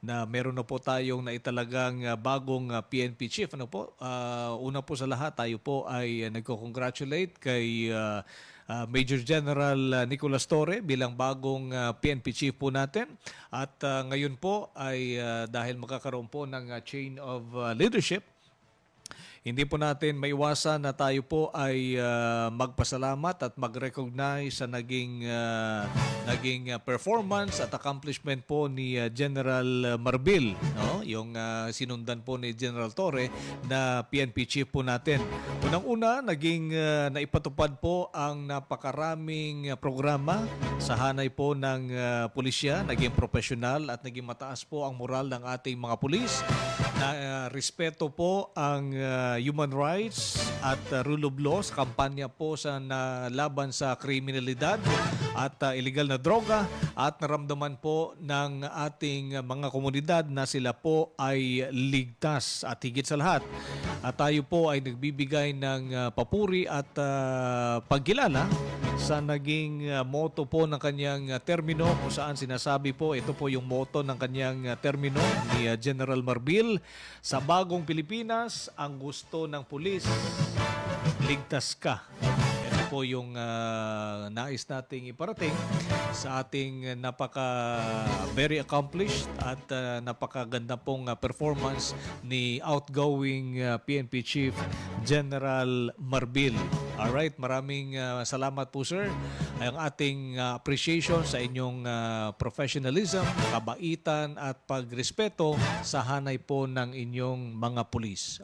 na meron na po tayong naitalagang uh, bagong PNP chief. Ano po? Uh, una po sa lahat, tayo po ay uh, nagko-congratulate kay uh, uh, Major General uh, Nicolas Torre bilang bagong uh, PNP chief po natin. At uh, ngayon po ay uh, dahil magkakaroon po ng uh, chain of uh, leadership, hindi po natin maiwasan na tayo po ay ah, magpasalamat at mag-recognize sa naging ah, naging ah, performance at accomplishment po ni ah, General Marbil, no? Yung ah, sinundan po ni General Torre na PNP chief po natin. Unang-una, naging ah, naipatupad po ang napakaraming programa sa hanay po ng ah, pulisya, naging profesional at naging mataas po ang moral ng ating mga pulis na ah, respeto po ang ah, human rights at ah, rule of law sa kampanya po sa na laban sa kriminalidad at ah, illegal na droga at naramdaman po ng ating ah, mga komunidad na sila po ay ligtas at higit sa lahat. At tayo po ay nagbibigay ng ah, papuri at ah, pagkilala sa naging uh, motto po ng kanyang uh, termino kung saan sinasabi po ito po yung motto ng kanyang uh, termino ni uh, General Marbil. Sa bagong Pilipinas ang gusto ng pulis ligtas ka po yung uh, nais nating iparating sa ating napaka very accomplished at uh, napakaganda pong uh, performance ni outgoing uh, PNP Chief General Marbil. Alright, maraming uh, salamat po sir. Ang ating uh, appreciation sa inyong uh, professionalism, kabaitan at pagrespeto sa hanay po ng inyong mga pulis.